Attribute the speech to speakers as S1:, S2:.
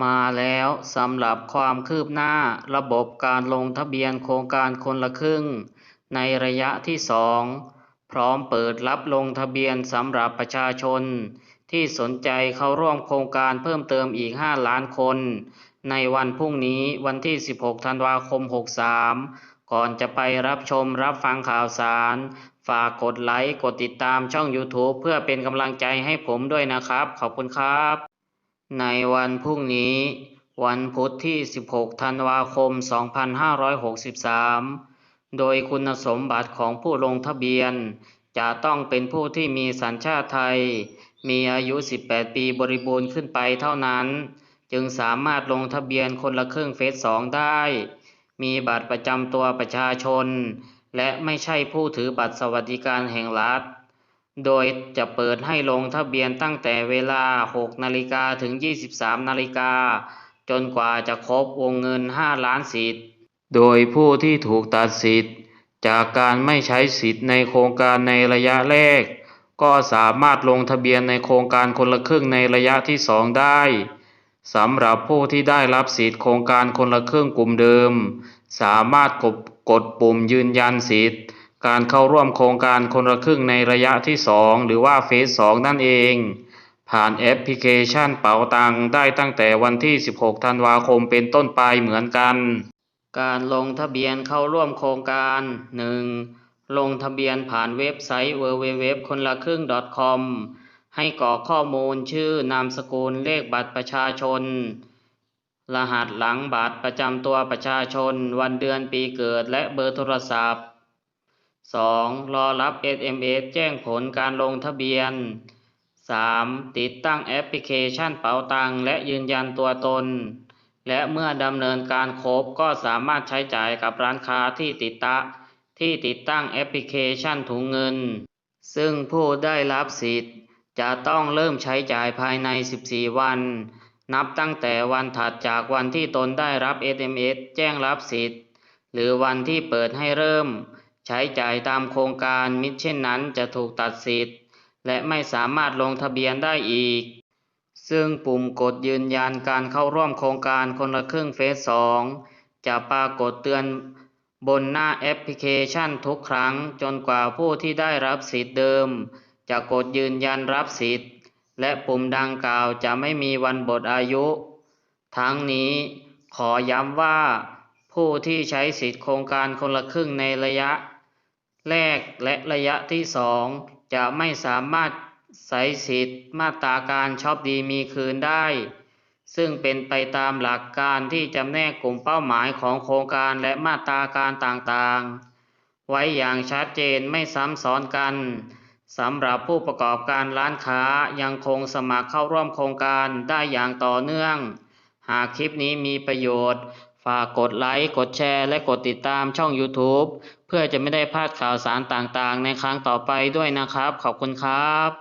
S1: มาแล้วสำหรับความคืบหน้าระบบการลงทะเบียนโครงการคนละครึ่ง ในระยะที่สองพร้อมเปิดรับลงทะเบียนสำหรับประชาชน ที่สนใจเข้าร่วมโครงการเพิ่มเติมอีก 5 ล้านคน ในวันพรุ่งนี้วันที่ 16 ธันวาคม 63 ก่อนจะไปรับชมรับฟังข่าวสาร ฝากกดไลค์ กดติดตามช่อง YouTube เพื่อเป็นกำลังใจให้ผมด้วยนะครับ ขอบคุณครับ ในวันพรุ่งนี้ วันพุธที่ 16 ธันวาคม 2563 โดยคุณสมบัติของผู้ลงทะเบียน จะต้องเป็นผู้ที่มีสัญชาติไทย มีอายุ 18 ปีบริบูรณ์ขึ้นไปเท่านั้น จึงสามารถลงทะเบียนคนละครึ่งเฟส 2 ได้ มีบัตรประจำตัวประชาชน และไม่ใช่ผู้ถือบัตรสวัสดิการแห่งรัฐ โดยจะเปิดให้ลงทะเบียนตั้งแต่เวลา 6 นาฬิกาถึง 23 นาฬิกา จนกว่าจะครบวงเงิน 5 ล้านสิทธิ์ โดยผู้ที่ถูกตัดสิทธิ์ จากการไม่ใช้สิทธิ์ในโครงการในระยะแรก ก็สามารถลงทะเบียนในโครงการคนละครึ่งในระยะที่ 2 ได้สำหรับผู้ที่ได้รับสิทธิ์โครงการคนละครึ่งกลุ่มเดิม สามารถกดกดปุ่มยืนยันสิทธิ์ การเข้าร่วมโครงการคนละครึ่งในระยะที่ 2 หรือว่าเฟส 2 นั่นเอง ผ่านแอปพลิเคชันเป๋าตังได้ตั้งแต่วันที่ 16 ธันวาคมเป็นต้นไปเหมือนกัน การลงทะเบียนเข้าร่วมโครงการ 1. ลงทะเบียนผ่านเว็บไซต์ www คนละครึ่ง .com ให้กรอกข้อมูลชื่อนามสกุลเลขบัตรประชาชน รหัสหลังบัตรประจำตัวประชาชน วันเดือนปีเกิดและเบอร์โทรศัพท์ 2. รอรับ SMS แจ้งผลการลงทะเบียน 3. ติดตั้งแอปพลิเคชันเป๋าตังและยืนยันตัวตน และเมื่อดำเนินการครบก็สามารถใช้จ่ายกับร้านค้าที่ติดตั้งที่ติดตั้งแอปพลิเคชันถุงเงิน ซึ่งผู้ได้รับสิทธิ์ จะต้องเริ่มใช้จ่ายภายใน 14 วัน นับตั้งแต่วันถัดจากวันที่ตนได้รับ SMS แจ้งรับสิทธิ์ หรือวันที่เปิดให้เริ่ม ใช้จ่ายตามโครงการมิฉะเช่นนั้นจะถูกตัดสิทธิ์ และไม่สามารถลงทะเบียนได้อีก ซึ่งปุ่มกดยืนยันการเข้าร่วมโครงการคนละครึ่งเฟส 2 จะปรากฏเตือนบนหน้าแอปพลิเคชันทุกครั้งจนกว่าผู้ที่ได้รับสิทธิ์เดิม จะกดยืนยันรับสิทธิ์ และปุ่มดังกล่าวจะไม่มีวันหมดอายุ ทั้งนี้ขอย้ำว่า ผู้ที่ใช้สิทธิโครงการคนละครึ่งในระยะ แรกและระยะที่สองจะไม่สามารถใช้สิทธิ์มาตราการชอปดีมีคืนได้ ซึ่งเป็นไปตามหลักการที่จำแนกกลุ่มเป้าหมายของโครงการและมาตราการต่างๆ ไว้อย่างชัดเจนไม่ซ้ำซ้อนกันสำหรับผู้ประกอบการร้านค้ายังคงสมัครเข้าร่วมโครงการได้อย่างต่อเนื่อง หากคลิปนี้มีประโยชน์ ฝากกดไลค์ กดแชร์ และกดติดตามช่อง YouTube เพื่อจะไม่ได้พลาดข่าวสารต่างๆ ในครั้งต่อไปด้วยนะครับ ขอบคุณครับ